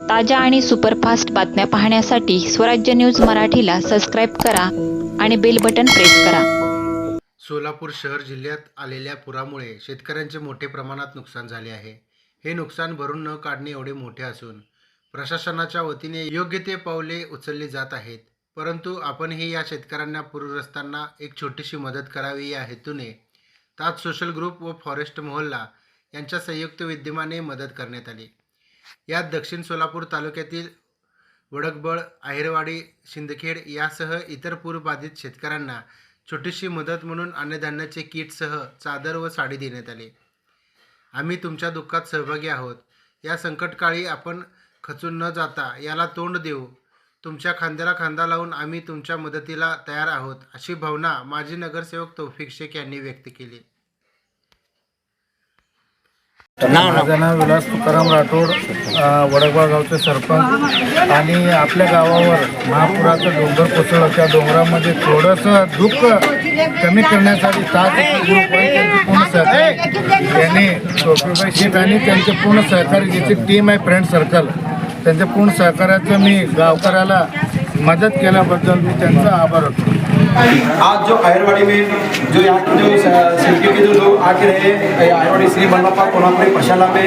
ताज्या आणि सुपरफास्ट बातम्या पाहण्यासाठी स्वराज्य न्यूज मराठीला सबस्क्राईब करा आणि बेल बटन प्रेस करा. सोलापूर शहर जिल्ह्यात आलेल्या पुरामुळे शेतकऱ्यांचे मोठे प्रमाणात नुकसान झाले आहे. हे नुकसान भरून न काढणे एवढे मोठे असून प्रशासनाच्या वतीने योग्य ते पावले उचलली जात आहेत. परंतु आपणही या शेतकऱ्यांना पूरग्रस्तांना एक छोटीशी मदत करावी या हेतूने ताज सोशल ग्रुप व फॉरेस्ट मोहल्ला यांच्या संयुक्त विद्यमाने मदत करण्यात आली. यात दक्षिण सोलापूर तालुक्यातील वडकबळ आहेरवाडी शिंदखेड यासह इतर पूरबाधित शेतकऱ्यांना छोटीशी मदत म्हणून अन्नधान्याचे किटसह चादर व साडी देण्यात आली. आम्ही तुमच्या दुःखात सहभागी आहोत. या संकटकाळी आपण खचून न जाता याला तोंड देऊ. तुमच्या खांद्याला खांदा लावून आम्ही तुमच्या मदतीला तयार आहोत अशी भावना माजी नगरसेवक तौफिक शेख यांनी व्यक्त केली. माझं नाव विलास तुकाराम राठोड वडगाव गावचे सरपंच. आणि आपल्या गावावर महापुराचं डोंगर कोसळलं. त्या डोंगरामध्ये थोडंसं दुःख कमी करण्यासाठी आहे त्यांचे पूर्ण सहकार्य यांनी टोपीबाई शेख आणि त्यांचे पूर्ण सहकारी ज्याची टीम आहे फ्रेंड सर्कल त्यांच्या पूर्ण सहकार्याचं मी गावकऱ्याला मदत केल्याबद्दल मी त्यांचा आभार करतो आज जो आयरवाड़ी में जो यहाँ के जो सिल्की के जो लोग आके रहे आयरवाड़ी श्री बल्लभा कोनापुरी पशाला में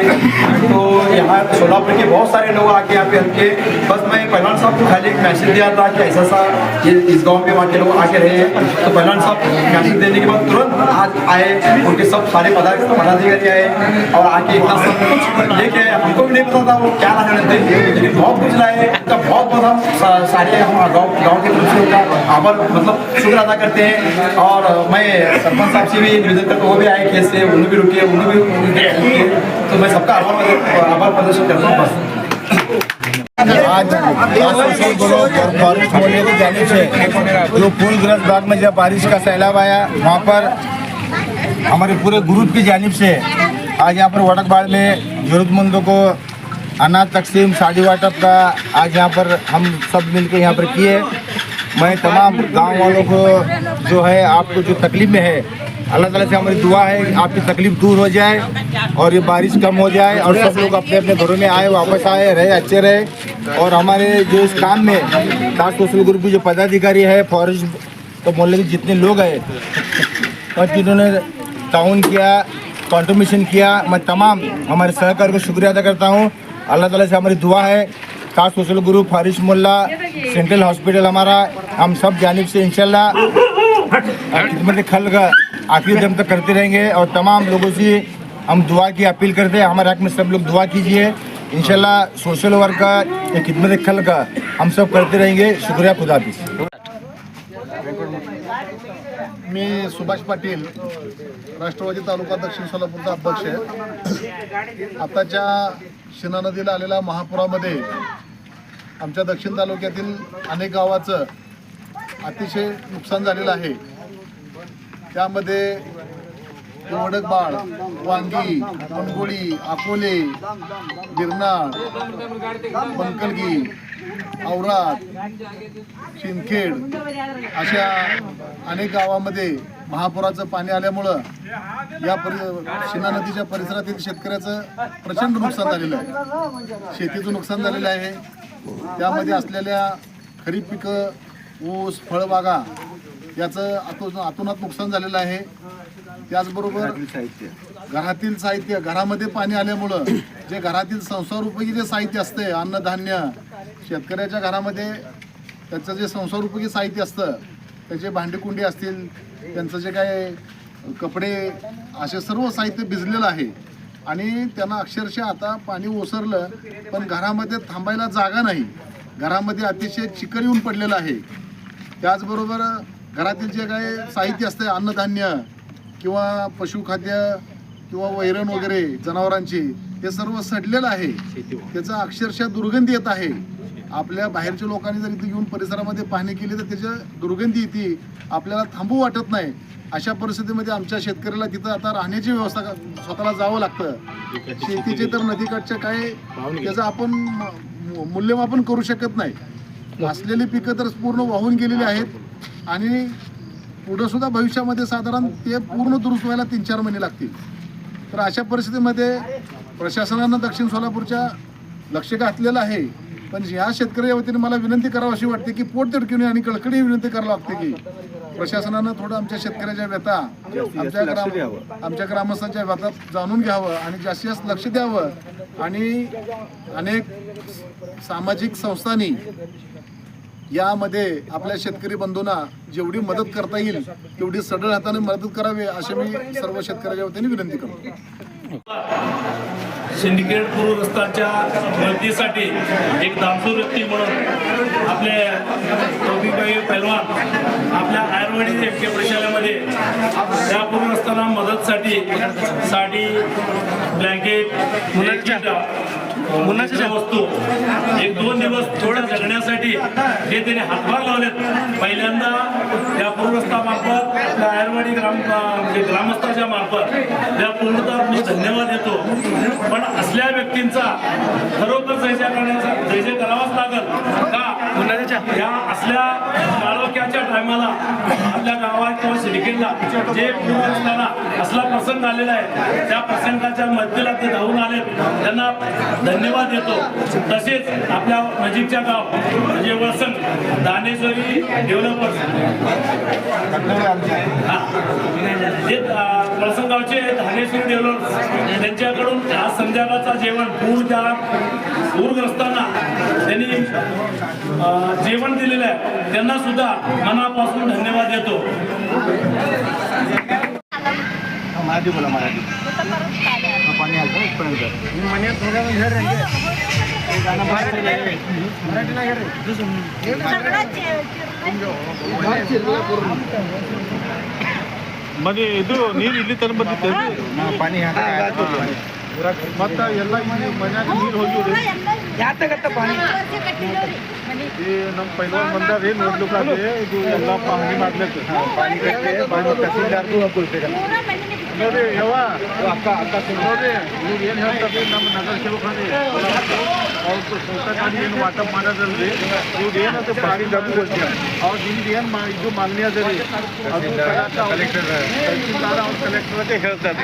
तो यहाँ सोलापुर के बहुत सारे लोग आके यहाँ पे हमके बस मैं पहलवान साहब को खाली एक मैसेज दिया था कि ऐसा सा ये इस गाँव में वहाँ के लोग आके रहे हैं। तो पहलवान साहब मैसेज देने के बाद तुरंत आज आए, उनके सब सारे पदार्थ पदाधिकारी आए और आके इतना सब कुछ लेके हमको भी नहीं पता था वो क्या लाने थे, लेकिन बहुत कुछ लाए। उनका बहुत बहुत हम सारे हम गाँव गाँव की से उनका आभार मतलब शुक्र अदा करते हैं। और मैं सरपंच साहब से भी निवेदन करता हूँ, वो भी आए खेत से उन्हें भी रुके उन्हें भी तो मैं सबका आभार आभार प्रदर्शन करता हूँ, बस। आज फॉरेस्ट मोहल्ले की जानिब से जो फूलग्रस्त बाग में जब बारिश का सैलाब आया, वहाँ पर हमारे पूरे ग्रुप की जानिब से आज यहाँ पर वड़कबाड़ में जरूरतमंदों को अनाज तकसीम साड़ी वाटप का आज यहाँ पर हम सब मिलकर यहाँ पर किए। मैं तमाम गाँव वालों को जो है, आपको जो तकलीफ़ में है, अल्लाह ताला से हमारी दुआ है आपकी तकलीफ़ दूर हो जाए और ये बारिश कम हो जाए और सब लोग अपने अपने घरों में आए, वापस आए, रहे, अच्छे रहे। और हमारे जो इस काम में खास सोशल ग्रुप के जो पदाधिकारी है फॉरेस्ट तो मोहल्ले के जितने लोग हैं, और जिन्होंने ताउन किया कॉन्ट्रीब्यूशन किया, मैं तमाम हमारे सहकार को शुक्रिया अदा करता हूँ। अल्लाह ताला से हमारी दुआ है। खास सोशल ग्रुप फारिश मोल्ला, सेंट्रल हॉस्पिटल हमारा, हम सब जानब से इंशाल्लाह। खिदमत खल का आखिरी दम तक करते रहेंगे और तमाम लोगों से हम दुआ की अपील करते हैं। हमारे हक में सब लोग दुआ कीजिए। इंशाल्लाह सोशल वर्क का या खिदमत खल का हम सब करते रहेंगे। शुक्रिया खुदा मी सुभाष पाटील राष्ट्रवादी तालुका दक्षिण सोलापूरचा अध्यक्ष आहे. आताच्या शिना नदीला आलेल्या महापुरामध्ये आमच्या दक्षिण तालुक्यातील अनेक गावाचं अतिशय नुकसान झालेलं आहे. त्यामध्ये वडकबाळ वांगी मनगोळी अकोले गिरनाळ पंकलगी औराद शिंदखेड अशा अनेक गावामध्ये महापुराचं पाणी आल्यामुळं या परि शिना नदीच्या परिसरातील शेतकऱ्याचं प्रचंड नुकसान झालेलं आहे. शेतीचं नुकसान झालेलं आहे. त्यामध्ये असलेल्या खरीप पिकं ऊस फळबागा याचं आतून आतोनात नुकसान झालेलं आहे. त्याचबरोबर साहित्य घरातील साहित्य घरामध्ये पाणी आल्यामुळं जे घरातील संसार उपयोगी जे साहित्य असते अन्नधान्य शेतकऱ्याच्या घरामध्ये त्याचं जे संसार उपयोगी साहित्य असतं त्याचे भांडेकुंडी असतील त्यांचं जे काय कपडे असे सर्व साहित्य भिजलेलं आहे. आणि त्यांना अक्षरशः आता पाणी ओसरलं पण घरामध्ये थांबायला जागा नाही. घरामध्ये अतिशय चिखल येऊन पडलेलं आहे. त्याचबरोबर घरातील जे काय साहित्य असते अन्नधान्य किंवा पशुखाद्य किंवा वैरण वगैरे जनावरांची हे सर्व सडलेलं आहे. त्याचा अक्षरशः दुर्गंधी येत आहे. आपल्या बाहेरच्या लोकांनी जर इथे येऊन परिसरामध्ये पाहणी केली तर त्याच्या दुर्गंधी येते आपल्याला थांबू वाटत नाही. अशा परिस्थितीमध्ये आमच्या शेतकऱ्याला तिथं आता राहण्याची व्यवस्था स्वतःला जावं लागतं. शेतीचे तर नदीकाठच्या काय त्याचं आपण मूल्यमापन करू शकत नाही. असलेली पिकं तर पूर्ण वाहून गेलेली आहेत. आणि पुढं सुद्धा भविष्यामध्ये साधारण ते पूर्ण दुरुस्त व्हायला तीन चार महिने लागतील. तर अशा परिस्थितीमध्ये प्रशासनानं दक्षिण सोलापूरच्या लक्ष घातलेलं आहे. पण ह्या शेतकऱ्या वतीने मला विनंती करावी अशी वाटते की पोट तिडकीने आणि कळकळी विनंती करावी लागते की प्रशासनानं थोडं आमच्या शेतकऱ्याच्या व्यथा आमच्या ग्राम आमच्या ग्रामस्थांच्या व्यथा जाणून घ्यावं आणि जास्तीत जास्त लक्ष द्यावं. आणि अनेक सामाजिक संस्थांनी यामध्ये आपल्या शेतकरी बंधूंना जेवढी मदत करता येईल तेवढी सडळ हाताने मदत करावी अशी मी सर्व शेतकऱ्याच्या वतीने विनंती करतो. सिंडिकेट पूर्व रस्त्याच्या मदतीसाठी एक दामसूर व्यक्ती म्हणून आपले टोपीबाई पैलवान आपल्या आयुर्वेदिक एम के प्रशालेमध्ये त्या पूर्व रस्त्याला मदतसाठी साडी ब्लँकेट मुलाच्या वस्तू एक दोन दिवस थोडं जगण्यासाठी हे त्याने हातभार लावलेत. पहिल्यांदा त्या पूर्वस्तामार्फत त्या आयुर्वेदिक ग्राम म्हणजे ग्रामस्थाच्या मार्फत. त्या पूर्णतः मी धन्यवाद देतो. पण असल्या व्यक्तींचा खरोखर जयजय करण्याचा जयजय करावाच लागल. का? या असल्या टायमाला आपल्या गावात किंवा सिंडिकेटला जे पूर्ण असताना असला प्रसंग आलेला आहे त्या प्रसंगाच्या मध्यला ते धावून आले त्यांना धन्यवाद देतो. तसेच आपल्या नजीकच्या गाव म्हणजे वसंत दानेश्वरी डेव्हलपर्स जे अं, धानेश्वरी डेव्हलपर्स त्यांच्याकडून आज संध्याकाळचा जेवण पूर त्या पूरग्रस्तांना त्यांनी जेवण दिलेलं आहे. त्यांना सुद्धा मनापासून धन्यवाद देतो मराठी बोला मराठी पाणी आलं इथपर्यंत ಮನೆ ಇದು ನೀರು ಇಲ್ಲಿ ತನ ಬಂದಿತ್ತು पाणी ಮತ್ತ ಎಲ್ಲ ಈ ಮನ್ಯಾಗ ನೀರು ಹೋಗಿವ್ರಿ ಈ ನಮ್ಮ ಪೈಲ್ವಾನ್ ಬಂದ ಏನು ನೋಡ್ಲಿಕ್ಕೆ ಇದು ಎಲ್ಲ ಪಾಣಿ ಮಾಡ್ಲಿಕ್ಕೆ. ಪಾಣಿ ಕಟ್ಟೆ ಪಾಣಿ ತಹಸೀಲ್ದಾರ್ದು ನೋಡ್ರಿ ಯವ್ವ. ಅಕ್ಕ ಅಕ್ಕ ಇವ್ರು ಏನು ಹೇಳ್ತಾರೆ? ನಮ್ಮ ನಗರ ಸೇವಕರಿ ಅವ್ರು ಸ್ವತಃ ಏನು ವಾಟಪ್ ಮಾಡೋದಲ್ರಿ. ಇವ್ರು ಏನಂತ ಪಾಣಿ ಡಬ್ಬು ಕೊಡ್ತೀವಿ ಅವ್ರು ಏನು ಮಾ ಇದು ಮಾಗಣಿ ಅದ ರೀ? ಅದು ಕಲೆಕ್ಟರ್ ಅವ್ರ ಅಂತ ಹೇಳ್ತಾರೆ.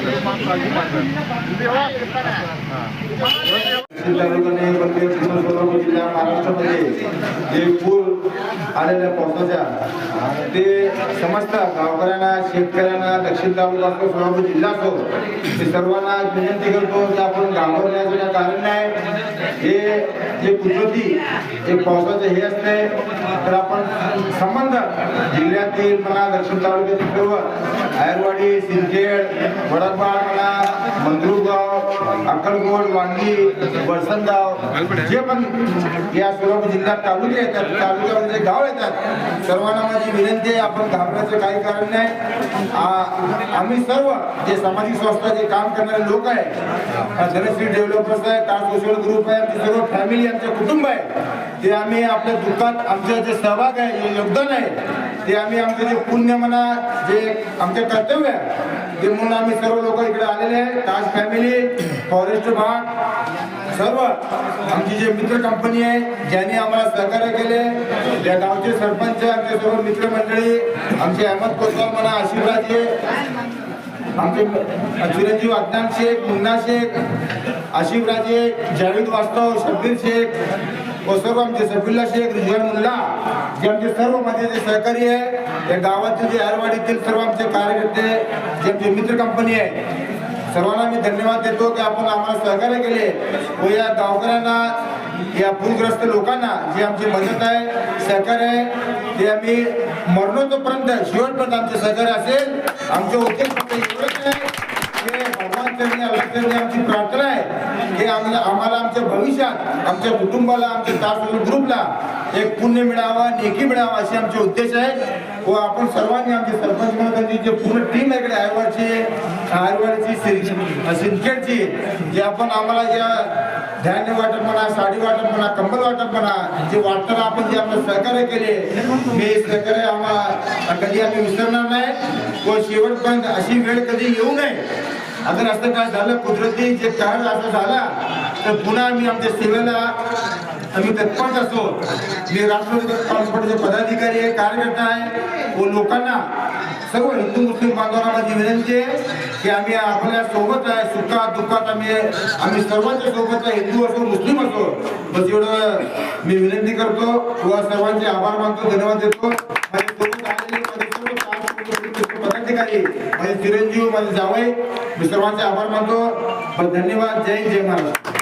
ಇದು ಮಾ- ಕಾಳಜಿ त्याच्या अनुषंगाने प्रत्येक जिल्हा महाराष्ट्रामध्ये जे पूर आलेल्या पावसाच्या ते समस्त गावकऱ्यांना शेतकऱ्यांना दक्षिण तालुका असो सोलापूर जिल्हा असो ते सर्वांना विनंती करतो की आपण घाबरण्याचं कारण नाही हे जे कुदरती जे पावसाचं हे असते तर आपण संबंध जिल्ह्यातील म्हणा दक्षिण तालुक्यातील सर्व आयरवाडी सिंदखेड वडकबाळ म्हणा मंगरुळगाव अक्कलकोट वांगी वळसनगाव जे पण या सोलापूर जिल्ह्यात तालुके येतात तालुक्यामध्ये गाव येतात सर्वांना माझी विनंती आहे आपण घाबरायचं काही कारण नाही. आम्ही सर्व जे सामाजिक संस्था जे काम करणारे लोक आहे धनश्री डेव्हलपर्स आहे का सोशल ग्रुप आहे आमची सर्व फॅमिली आमचे कुटुंब आहे ते आम्ही आपल्या दुःखात आमचं जे सहभाग आहे जे योगदान आहे ते आम्ही आमचं जे पुण्य म्हणा जे आमचे कर्तव्य आहे ते म्हणून आम्ही सर्व लोक इकडे आलेले आहे. ताज फॅमिली फॉरेस्ट भाग सर्व आमची जे मित्र कंपनी आहे ज्यांनी आम्हाला सहकार्य केले या गावचे सरपंच आमचे सर्व मित्रमंडळी आमचे अहमद कोसवाल म्हणा आशीर्वाद आमचे चिरंजीव अज्ञान शेख मुन्ना शेख आशिफ राजे जावेद वास्तव शब्बीर शेख व सर्व आमचे सफिल्ला शेख रिजवान मुल्ला. जे आमचे सर्व माझे सहकारी आहे या गावातील जे आरवाडीतील सर्व आमचे कार्यकर्ते जे आमचे मित्र कंपनी आहे सर्वांना मी धन्यवाद देतो की आपण आम्हाला सहकार्य केले. व या गावकऱ्यांना या पूरग्रस्त लोकांना जी आमची मदत आहे सहकार्य आहे ते आम्ही मरणोत्तरपर्यंत शेवटपर्यंत आमचे सहकार्य असेल. आमचे उद्योग फक्त एवढंच आहे. करणे करणे आमची प्रार्थना आहे की आम्हाला आम्हाला आमच्या भविष्यात आमच्या कुटुंबाला आमच्या तास ग्रुपला एक पुण्य मिळावा नेकी मिळावा असे आमचे उद्देश आहे. व आपण सर्वांनी आमचे सरपंच म्हणून जे पूर्ण टीम आहे इकडे आयवाडची आयवाडची सिंदखेडची जे आपण आम्हाला ज्या धान्य वाटप म्हणा साडी वाटप म्हणा कंबल वाटप म्हणा जे वाटताना आपण जे आपलं सहकार्य केले मी सहकार्य आम्हाला कधी आम्ही विसरणार नाही. व शेवटपर्यंत अशी वेळ कधी येऊ नये. अगर असं काय झालं कुदरती जे काळ असं झाला तर पुन्हा आम्ही आमच्या सेवेला आम्ही तत्पर असो. मी राष्ट्रवादी काँग्रेस पक्षाचे पदाधिकारी आहे कार्यकर्ता आहे. व लोकांना सर्व हिंदू मुस्लिम बांधवांना माझी विनंती आहे की आम्ही आपल्यासोबत आहे सुखात दुःखात आम्ही आम्ही सर्वांच्या सोबत आहे हिंदू असो मुस्लिम असो. बस एवढं मी विनंती करतो. व सर्वांचे आभार मानतो धन्यवाद देतो. ठिकाणी. माझे चिरंजीव माझे जावई मी सर्वांचे आभार मानतो. धन्यवाद. जय जय महाराष्ट्र.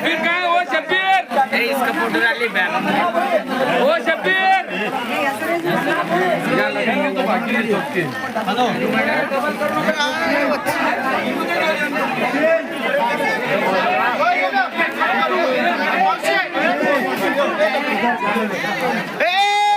फिर काय ओ शब्बीर! इसका फोटो डाल ले बैन ओ शब्बीर! हेलो